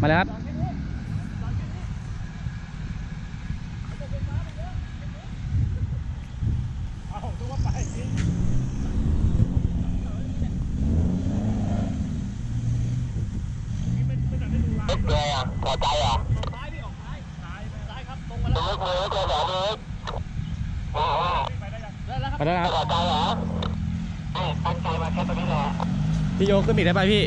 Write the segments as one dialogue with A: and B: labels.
A: มาเลยครับ
B: เลยอะพอใจอะตรงนี้คุยไม่เจอแบบนี้อ๋อ
A: มาแล้วนะครับ
B: พอใจเหรอเอ้ยตั้งใจมาแค่ตรงนี้แหละ
A: พี่โยกขึ้นอีกได้ไหมพี่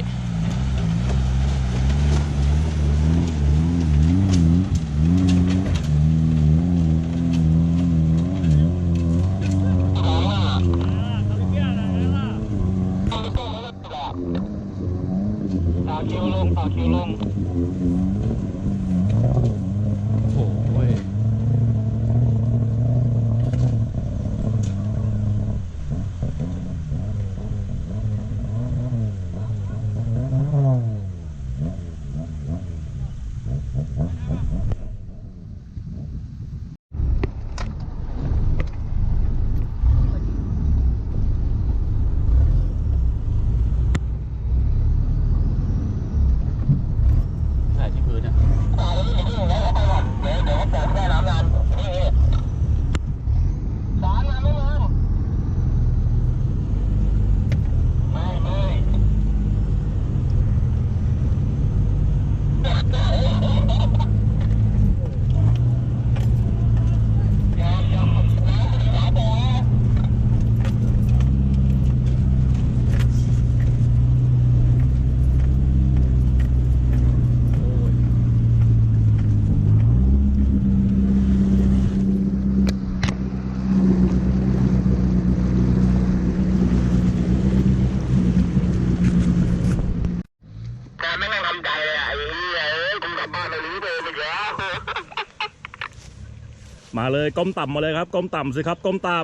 C: เลยก้มต่ำมาเลยครับก้มต่ำสิครับก้มต่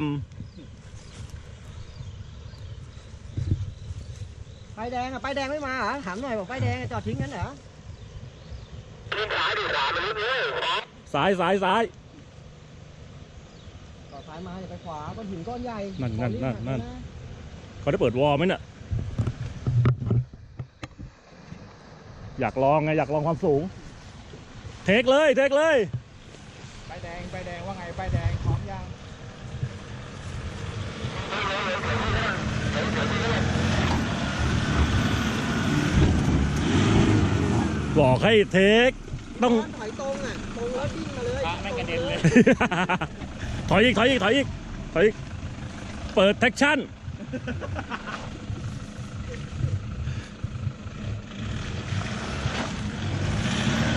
D: ป้ายแดงอะป้ายแดงไม่มาเหรอถามหน่อยบอกป้ายแดงอะจอดทิ้งกันเหรอ
B: ขึ้นขายดิขายมันนิดเลยขอำ
C: ซ้ายซ้ายซ้าย
D: ต่อซ้ายมาอย่าไปขวาก้อนหินก้อนใหญ่
C: นั่นนั่น
D: ขอรีบ
C: นั่น
D: ห
C: นั่นะเขาได้เปิดวอลไหมเนี่ยอยากลองไงอยากลองความสูง เทคเลย เทคเลย
D: ป้ายแดงป้ายแดง ว่าไงป้ายแดงพร้อมยัง
C: บอกให้เทคต้อง
D: ถอยตรงอะตรงแล้ววิ่งมาเลยไม่กระเด็นเลย
C: ถอยอีกถอยอีกถอยอีกถอยอีกเปิดแท็กชั่น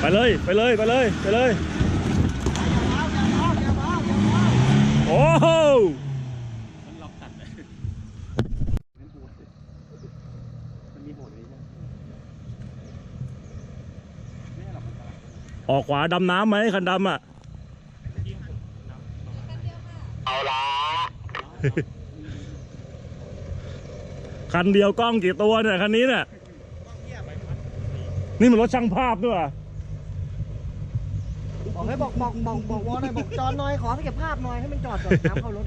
C: ไปเลย ไปเลย ไปเลย ไปเลย โอ้โหออกขวาดำน้ำไหมคันดำอะ
B: เอาละ
C: คันเดียวกล้องกี่ตัวเนี่ยคันนี้เนี่ย นี่มันรถช่างภาพด้วยว่ะ
D: บอก ให้บอกบอกบอกบอกวอหน่อยบอกจอดหน่อยขอให้เก็บภาพหน่อยให้มันจอดก่อนน้ำเข้ารถ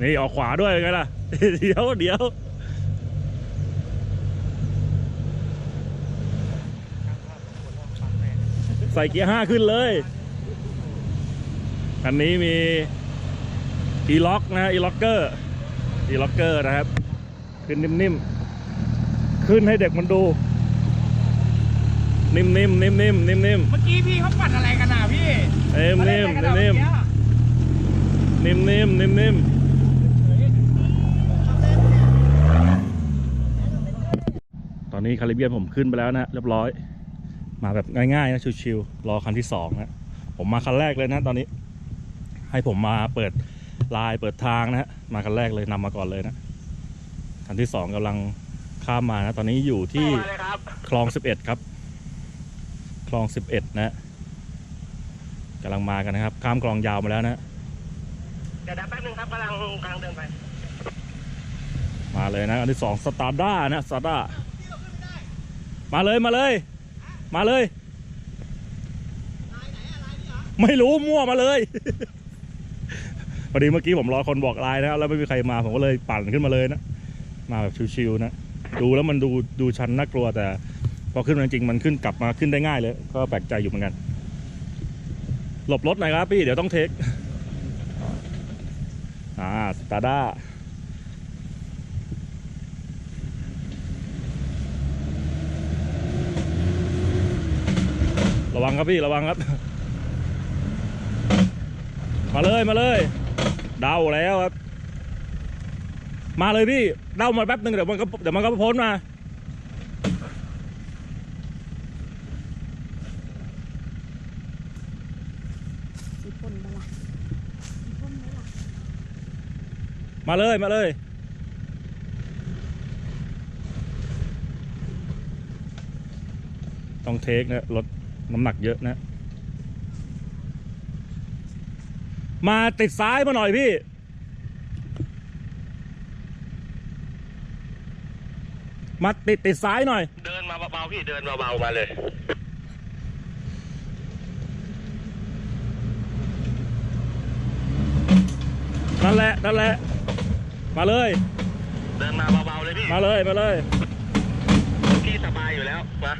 C: นี่ออกขวาด้วยไงล่ะ เดี๋ยวเดี๋ยวใส่เกียร์ห้าขึ้นเลยคันนี้มี e l o c k นะ e l o c k e r e l o c k e r นะครับ ขึ้นนิ่มๆ ขึ้นให้เด็กมันดู นิ่มๆนิ่มๆนิ่มๆนิ่มๆ
E: เมื่อกี้พี่เขาปั่นอะไรกันอะพี่
C: เนิ่ม
E: มา
C: นิ่
E: เล่
C: ม
E: นอะไรกัน
C: นิ่
E: อะ
C: ม
E: เมื่อกี้อะ
C: นิ่มนิ่มนิ่มนิ่มตอนนี้คาริเบียนผมขึ้นไปแล้วนะเรียบร้อย มาแบบง่ายๆนะชิวๆรอคันที่สองนะผมมาคันแรกเลยนะตอนนี้ ให้ผมมาเปิดลายเปิดทางนะฮะมาคันแรกเลยนำมาก่อนเลยนะคันที่สองกำลังข้ามมานะตอนนี้อยู่ที่
B: มาเลยครับ
C: คลองสิบเอ็ดครับ คลองสิบเอ็ดนะกำลังมากันนะครับ ข้ามคลองยาวมาแล้วนะ
B: เดี๋ยวแป๊บนึงครับกำลังกำลังเดินไป
C: มาเลยนะ อันที่สองสตาร์ด้านะสตาร์ด้ามาเลยมาเลย มาเลย ไม่รู้มั่วมาเลยพอดีเมื่อกี้ผมรอคนบอกไลน์นะแล้วไม่มีใครมาผมก็เลยปั่นขึ้นมาเลยนะ มาแบบชิวๆนะ ดูแล้วมันดูดูชันน่ากลัวแต่พ อขึ้นมาจริงมันขึ้นกลับมาขึ้นได้ง่ายเลย ก็แปลกใจอยู่เหมือนกัน หลบรถหน่อยครับพี่เดี๋ยวต้องเทคอ่าสตาร์ด้าระวังครับพี่ระวังครับ มาเลยมาเลย เดาแล้วครับ มาเลยพี่เดามาแป๊บหนึ่งเดี๋ยวมันก็เดี๋ยวมันก็พ้นมา
F: สีปนบละสีปนบละ
C: มาเลยมาเลยต้องเทคนะรถน้ำหนักเยอะนะ มาติดซ้ายมาหน่อยพี่มาติดติดซ้ายหน่อย
B: เดินมาเบาๆพี่เดินเบาๆมาเลย
C: นั่นแหละนั่นแหละ มาเลย
B: เดินมาเบาๆเลยพี่
C: มาเลยมาเลย
B: พี่สบายอยู่แล้วมา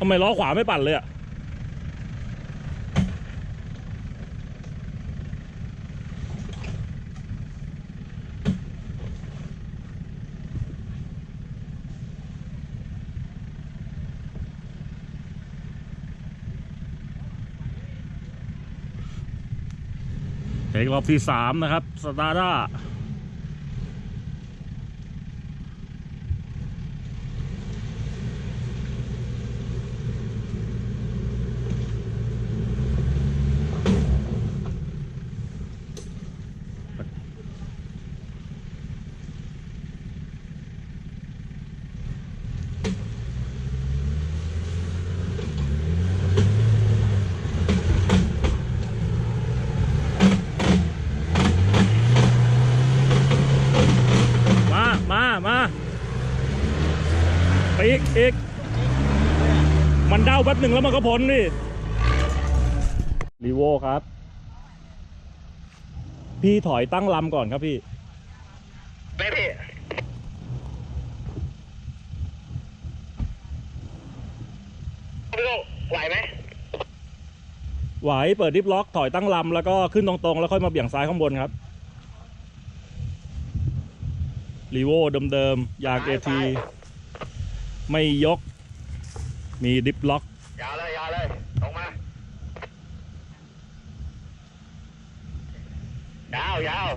C: ทำไมล้อขวาไม่ปั่นเลยอะ เทครอบที่สามนะครับสตาร์ด้ามา มา มาไป อีกอีก มันเด้าแป๊บหนึ่งแล้วมันก็พ้นดิรีโวครับ พี่ถอยตั้งลำก่อนครับพี่
B: ไม่พี่ พี่โก้ไหวไหม
C: ไหว เปิดดิฟล็อกถอยตั้งลำแล้วก็ขึ้นตรงๆ แล้วค่อยมาเบี่ยงซ้ายข้างบนครับรีโวเดิมๆ ยางเอที ไม่ยก มีดิฟล็อก
B: ยาวเลยยาวเลยตรงมายาวยาว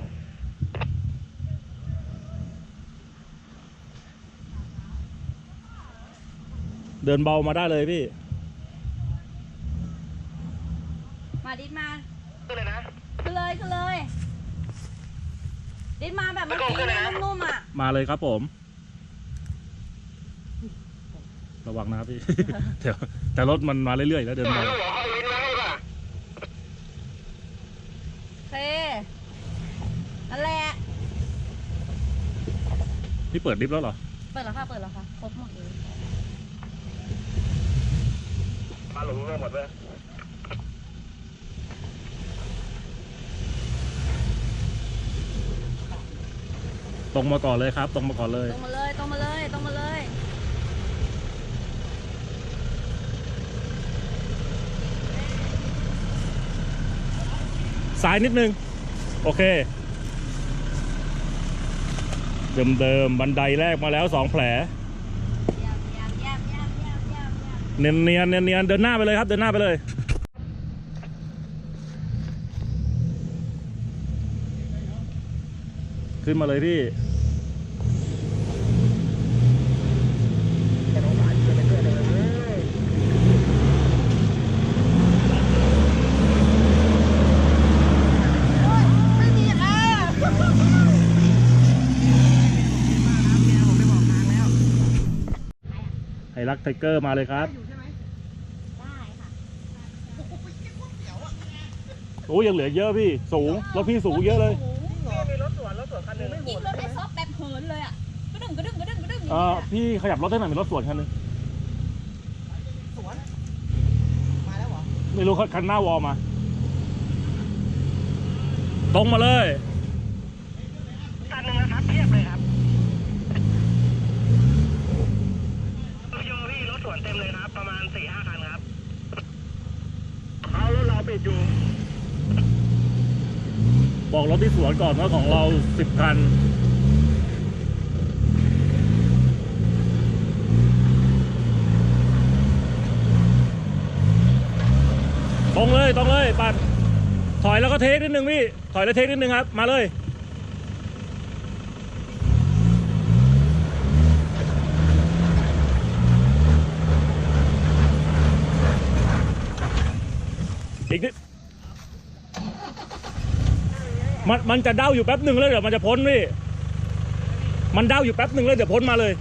C: เดินเบามาได้เลยพี่
F: มาดิดมา
B: ขึ้นเลยนะ
F: ขึ้นเลยขึ้นเลย ดิดมาแบบเมื่อ
B: ไม่
F: กี้
B: ต้องขึ้น
F: นะ
B: นะ
F: นุ่มๆอะ
C: มาเลยครับผม ระวังนะครับพี่ เดี๋ยวแต่รถมันมาเรื่อยๆแล้วเดิน
B: มา
C: มา
B: แล้วเหรอเอาลิ้นมาให้ป่ะ
F: เซ่นั่นแหละ
C: พี่เปิดดิฟแล้วเหรอ
F: เปิดแล้วค่ะ เปิดแล้วค่ะ ครบหมดเลย
B: มาหลงเรื่องหมดเลย
C: ตรงมาก่อนเลยครับ ตรงมาก่อนเลย
F: ตรงมาเลย ตรงมาเลย ตรงมาเลย
C: ซ้ายนิดนึง โอเค เดิมๆ บันไดแรกมาแล้วสองแผล
F: เนี
C: ยนเนียนเนียนเนียนเดินหน้าไปเลยครับ เดินหน้าไปเลย ขึ้นมาเลยพี่
F: ไม่มีค่ะ
C: ไฮรักไทเกอร์มาเลยครับ
F: ได้ค่ะ
C: โอ้ยังเหลือเยอะพี่ สูงรถพี่สูงเยอะเลย
D: มีรถสวนรถสวนคันหนึ่งไม่โห
F: ยิง
D: ด
F: รถไอ้ซอฟแบบเหินเลยอะกระดึงกระดึงกระดึงกระดึง
C: เอ่อพี่ขยับรถให้หน่อยมีรถสวนคันหนึง
D: สวน มาแล้วเหรอ
C: ไม่รู้คันหน้าวอลมา ตรงมาเลย
B: คันหนึ่งนะครับเทียบเลยครับ ต็มเลยครับ ประมาณสี่ห้าคันครับเขารถเราปิดอยู่ บอก
C: รถที่สวนก่อนว่าของเราสิบคัน ตรงเลยตรงเลยปัด ถอยแล้วก็เทคนิดนึงพี่ ถอยแล้วเทคนิดนึงครับ มาเลย อีกนิดมันมันจะเด้าอยู่แป๊บหนึ่งแล้วเดี๋ยวมันจะพ้นพี่ มันเด้าอยู่แป๊บหนึ่งแล้วเดี๋ยวพ้นมาเลย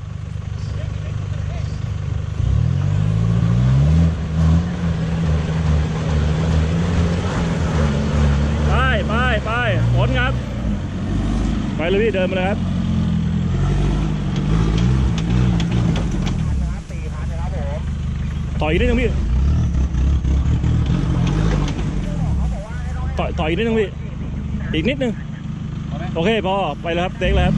C: ไปไปไปพ้นครับ ไปเลยพี่เดินมาเลยครับต่อยอีกนิดนึงพี่ ต่อยต่อยอีกนิดนึงพี่อีกนิดนึง โอเคพอไปแล้วครับเต็กแล้วครับ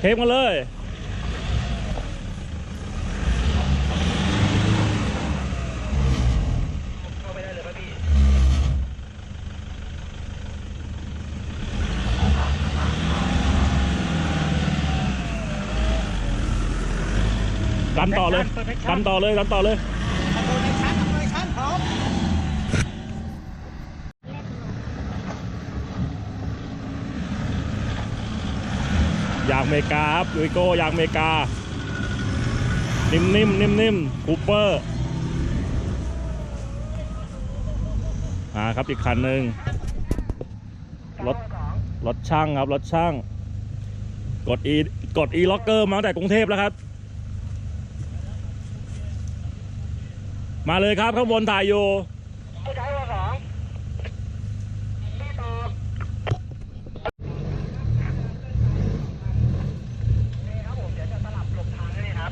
C: เทปมาเลย ดันต่อเลยดันต่อเลยดันต่อเลยอยางอเมริกาครับยูโก้ยางอเมริกา นิ่มนิ่มนิ่มนิ่มคูเปอร์อ่าครับอีกคันหนึ่งรถรถช่างครับรถช่าง กด e กด e locker มาตั้งแต่กรุงเทพแล้วครับ มาเลยครับข้างบนถ่ายอยู่
B: ผู้ชายว่าสองที่ตอบนี่ครับผมเดี๋ยวจะสลับหลบทางให้ครับ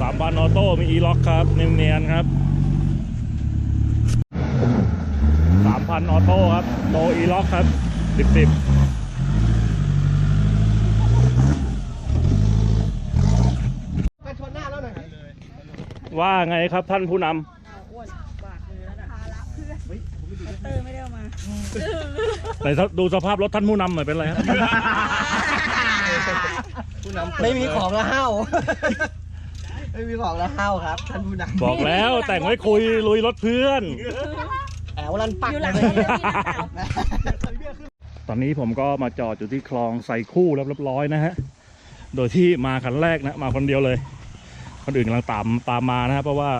C: สามพันออโต้มีอีล็อก ครับเนียนๆครับสามพันออโต้ครับโตอีล็อกครับสิบสิบ
D: ไปชนหน้าแล้วหน่อย
C: ว่าไงครับท่านผู้น
F: ภาระเพื่อนเตอร์ไม่ได้เอามาำ
C: แต่ดูสภาพรถท่านผู้นำหน่อยเป็นไรครับ
D: ไม่มีของละห้าว ไม่มีของละห้าวครับท่านผู้นำ
C: บอกแล้วแต่งไว้คุยลุยรถเพื่อน
D: แอวลันปัก
F: อยู่หลัง
D: เล
F: เรือยพี่นักข่าว
C: ตอนนี้ผมก็มาจอดอยู่ที่คลองใส่คู่แล้วเรียบร้อยนะฮะ โดยที่มาคันแรกนะ มาคนเดียวเลย คนอื่นกำลังตามตามมานะครับเพราะว่า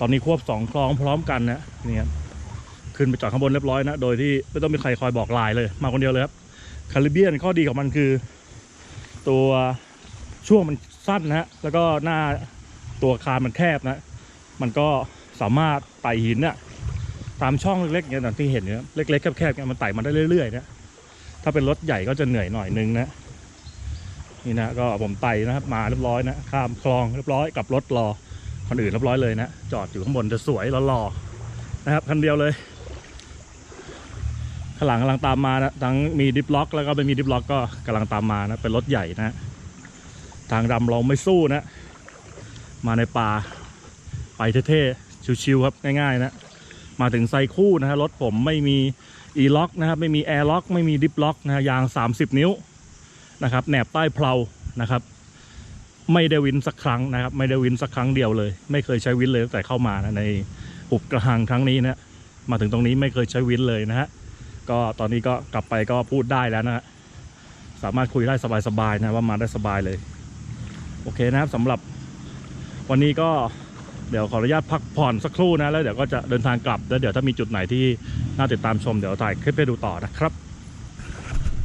C: ตอนนี้ควบสองคลองพร้อมกันนะนี่ครับขึ้นไปจอดข้างบนเรียบร้อยนะ โดยที่ไม่ต้องมีใครคอยบอกลายเลย มาคนเดียวเลยครับ คาริเบียนข้อดีของมันคือ ตัวช่วงมันสั้นนะฮะ แล้วก็หน้า ตัวคานมันแคบนะ มันก็สามารถไต่หินเนี่ยตามช่องเล็กๆเนี่ยอย่างที่เห็นเนี่ยเล็กๆแคบๆเนี่ยมันไต่มาได้เรื่อยๆนะถ้าเป็นรถใหญ่ก็จะเหนื่อยหน่อยนึงนะนี่นะก็ผมไต่นะครับมาเรียบร้อยนะข้ามคลองเรียบร้อยกับรถรอคนอื่นเรียบร้อยเลยนะจอดอยู่ข้างบนจะสวยหล่อๆนะครับคันเดียวเลยข้างหลังกำลังตามมานะทั้งมีดิฟล็อก แล้วก็ไม่มีดิฟล็อกก็กำลังตามมานะเป็นรถใหญ่นะทางดำเราไม่สู้นะ มาในป่าไปเท่ๆชิวๆครับง่ายๆนะมาถึงไซคู่นะฮะรถผมไม่มี e lock นะครับไม่มี air lock ไม่มี dip lock นะฮะยาง 30 นิ้วนะครับแหนบใต้เพลานะครับ ไม่ได้วินสักครั้งนะครับ ไม่ได้วินสักครั้งเดียวเลย ไม่เคยใช้วินเลยตั้งแต่เข้ามานะในหุบกระหังครั้งนี้นะมาถึงตรงนี้ไม่เคยใช้วินเลยนะฮะก็ตอนนี้ก็กลับไปก็พูดได้แล้วนะฮะสามารถคุยได้สบายๆนะว่ามาได้สบายเลย โอเคนะครับสำหรับ วันนี้ก็เดี๋ยวขออนุญาตพักผ่อนสักครู่นะแล้วเดี๋ยวก็จะเดินทางกลับแล้วเดี๋ยวถ้ามีจุดไหนที่น่าติดตามชมเดี๋ยวถ่ายคลิปให้ดูต่อนะครับ